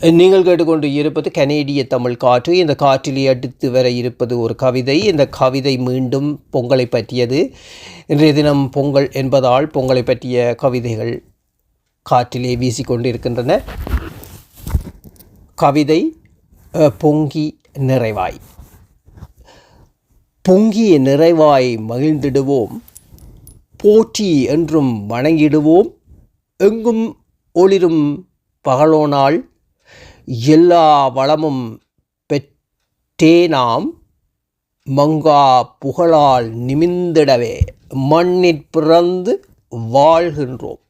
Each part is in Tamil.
நீங்கள் கேட்டுக்கொண்டு இருப்பது கனேடிய தமிழ் காற்று. இந்த காற்றிலே அடுத்து வர இருப்பது ஒரு கவிதை. இந்த கவிதை மீண்டும் பொங்கலை பற்றியது. இன்றைய தினம் பொங்கல் என்பதால் பொங்கலை பற்றிய கவிதைகள் காற்றிலே வீசிக்கொண்டிருக்கின்றன. கவிதை பொங்கி நிறைவாய். பொங்கிய நிறைவாய் மகிழ்ந்திடுவோம். போற்றி என்றும் வணங்கிடுவோம். எங்கும் ஒளிரும் பகலோனால் எல்லா வளமும் பெற்றே நாம் மங்கா புகழால் நிமிந்திடவே மண்ணிற் பிறந்து வாழ்கின்றோம்.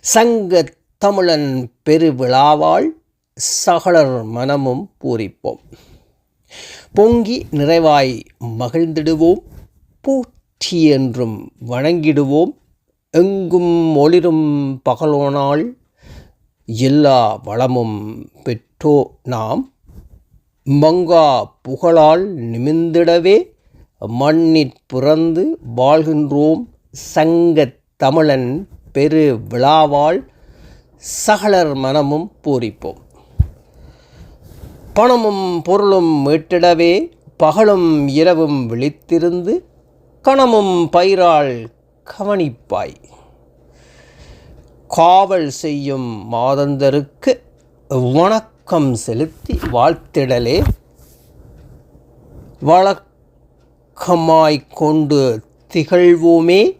சங்க தமிழன் பெருவிழாவால் சகலர் மனமும் பூரிப்போம். பொங்கி நிறைவாய் மகிழ்ந்திடுவோம். போற்றி என்றும் வணங்கிடுவோம். எங்கும் ஒளிரும் பகலோனால் எல்லா வளமும் பெற்றோ நாம். மங்கா புகழால் நிமிந்திடவே மண்ணிற் புறந்து வாழ்கின்றோம் சங்கத் தமிழன் பெரு விழாவால் சகலர் மனமும் பூரிப்போம். பணமும் பொருளும் மீட்டிடவே பகலும் இரவும் விழித்திருந்து கணமும் பயிரால் கவனிப்பாய். காவல் செய்யும் மாதந்தருக்கு வணக்கம் செலுத்தி வாழ்த்திடலே. வழக்கமாய்க் கொண்டு திகழ்வோமே.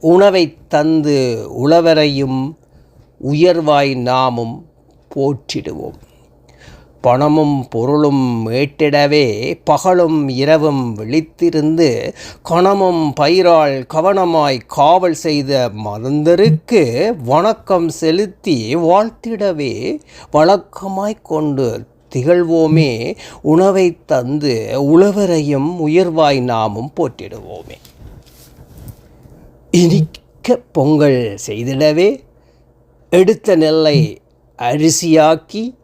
உணவைத் தந்து உழவரையும் உயர்வாய் நாமும் போற்றிடுவோம். பணமும் பொருளும் மீட்டிடவே பகலும் இரவும் விழித்திருந்து கணமும் பயிரால் கவனமாய் காவல் செய்த மதந்தருக்கு வணக்கம் செலுத்தி வாழ்த்திடவே வழக்கமாய்க் கொண்டு திகழ்வோமே. உணவை தந்து உழவரையும் உயர்வாய் நாமும் போற்றிடுவோமே. இனிக்க பொங்கல் செய்திடவே எடுத்த நெல்லை அரிசியாக்கி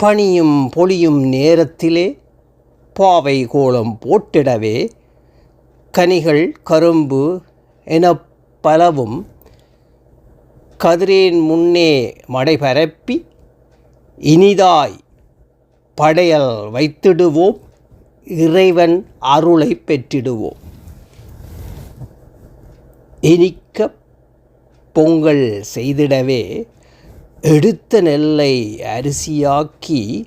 பனியும் பொழியும் நேரத்திலே பாவை கோலம் போட்டிடவே கனிகள் கரும்பு என பலவும் கதிரேன் முன்னே மடை பரப்பி இனிதாய் படையல் வைத்திடுவோம் இறைவன் அருளை பெற்றிடுவோம். இனிக்க பொங்கல் செய்திடவே எடுத்த நெல்லை அரிசியாக்கி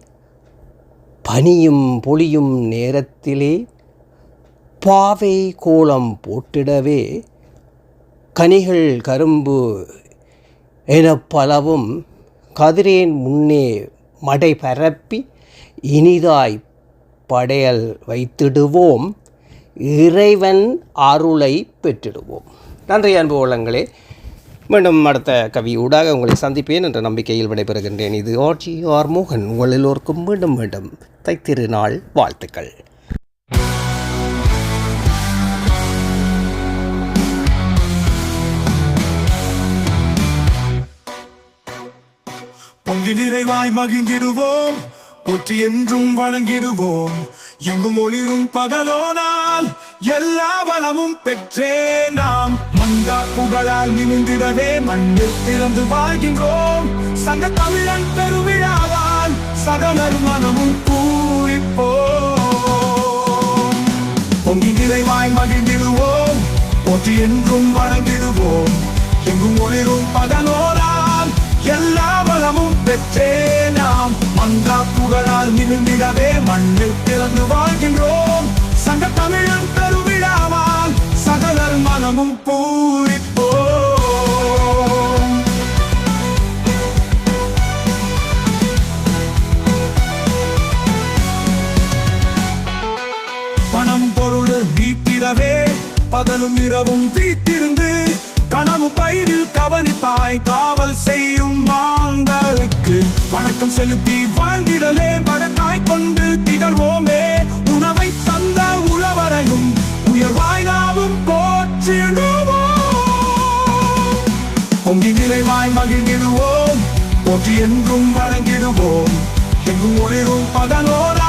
பனியும் பொழியும் நேரத்திலே பாவை கோலம் போட்டிடவே கனிகள் கரும்பு என பலவும் கதிரேன் முன்னே மடை பரப்பி இனிதாய் படையல் வைத்திடுவோம். இறைவன் அருளை பெற்றிடுவோம். நன்றி அன்பு உள்ளங்களே மீண்டும் அடுத்த கவி ஊடாக உங்களை சந்திப்பேன் என்ற நம்பிக்கையில் விடைபெறுகின்றேன். இது ஆட்சி ஆர் மோகன். உங்கள் எல்லோருக்கும் மீண்டும் மீண்டும் தைத்திருநாள் வாழ்த்துக்கள். பொங்கி நிறைவாய் மகிழ்ந்திடுவோம். போற்றி என்றும் வழங்கிடுவோம் எங்கும் ஒளிரும் பகலோனால் எல்லா வளமும் பெற்றேன். புகழால் நிமிந்திடவே மண்ணில் பிறந்து வாழ்கின்றோம். சங்க தமிழன் பெருவிழாவால் சகலர் மனமும் பூரிப்போம். பொங்கி நிறைவாய் மகிழ்ந்திடுவோம். போற்றி என்றும் வணங்கிடுவோம். எங்கும் ஒளிரும் பதனோரால் எல்லா வளமும் பெற்றே நாம். மங்கா புகழால் நிமிந்திடவே மண்ணில் பிறந்து வாழ்கின்றோம். சங்க தமிழன் பெருவிழாவால் சகலர் மனமும் பொருள் வீட்டிடவே பகலும் இரவும் வீட்டிருந்து கனவு பயிரில் கவனிப்பாய் காவல் செய்யும் மாந்தருக்கு. வணக்கம் செலுத்தி வாழ்ந்திடலே வடக்காய் கொண்டு திகழ்வோமே. உணவை தந்த உழவரையும் உயர்வாய் நாமும் போற்றிடுவோம். பொங்கி நிறைவாய் மகிழ்ந்திடுவோம். போற்றி என்றும் வழங்கிடுவோம் எங்கும் ஒளிரும் பகலோரால்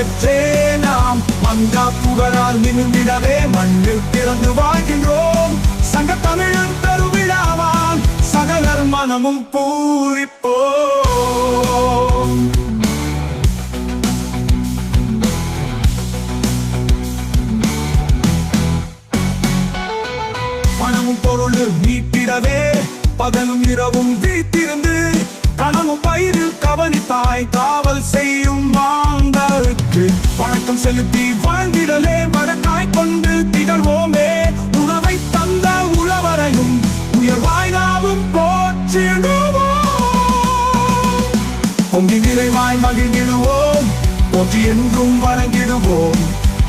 பெற்றே நாம். மங்கா புகழால் நிமிந்திடவே மண்ணில் பிறந்து வாழ்கின்றோம். சங்க தமிழன் பெருவிழாவால் சகலர் மனமும் பூரிப்போ மனமும் பொருளும் மீட்டிடவே பகலும் இரவும் வீட்டிருந்து கனமும் பயிரில் கவனித்தாய் தாவ வணக்கம் செலுத்தி வாழ்ந்திடலே மடக்காய் கொண்டு திகழ்வோமே. உணவை தந்த உழவரையும் உயர்வாய் நாமும் போற்றிடுவோம். பொங்கி நிறைவாய் மகிழ்ந்திடுவோம் போற்றி என்றும் வணங்கிடுவோம்.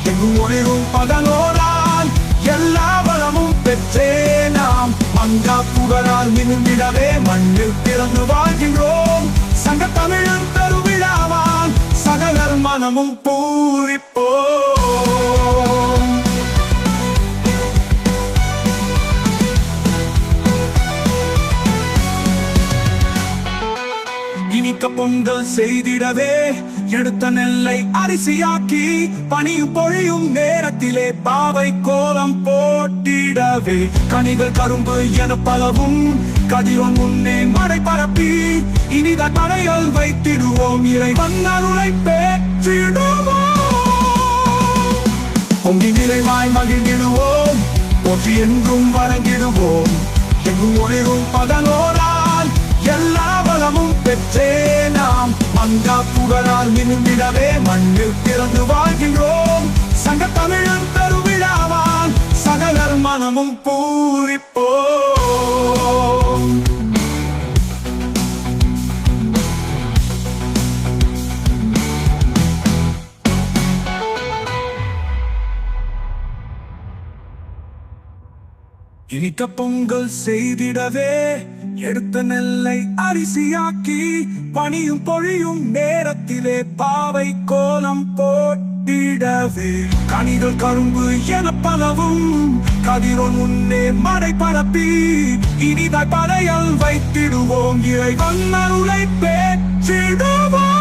எங்கும் ஒளிரும் பகலோரால் எல்லா வளமும் பெற்றே நாம். மங்கா புகழால் மிகுந்திடவே மண்ணில் பிறந்து வாழ்கின்றோம். சங்க தமிழன் பெருவிழாவா மனமும் பூரிப்போ? இனிக்க பொங்கல் செய்திடவே எடுத்த நெல்லை அரிசியாக்கி பனியும் பொழியும் நேரத்திலே பாவை கோலம் போட்டிடவே. கனிகள் கரும்பு என பலவும் கதிரும் முன்னே மழை பரப்பி இனித மழைகள் வைத்திடுவோம். இறைவன் அருளை பெற்றிடுவோம் பொங்கி நிறைவாய் மகிழ்ந்திடுவோம் போற்றி என்றும் வணங்கிடுவோம். எங்கும் ஒளிரும் பதனோரால் எல்லா வளமும் பெற்றே நாம். மங்கா புகழால் மினுமிடவே மண்ணில் பிறந்து வாழ்கின்றோம். சங்க தமிழன் பெருவிழாவால் சகலர் மனமும் பூரிப்பு இனித்த பொங்கல் செய்திடவே எடுத்த நெல்லை அரிசியாக்கி பனியும் பொழியும் நேரத்திலே பாவை கோலம் போட்டிடவே. கனிகள் கரும்பு என பலவும் கதிரோன் முன்னே மடை பரப்பி இனிதாய் படையல் வைத்திடுவோம். இறைவன் அருளை பெற்றிடுவோம்.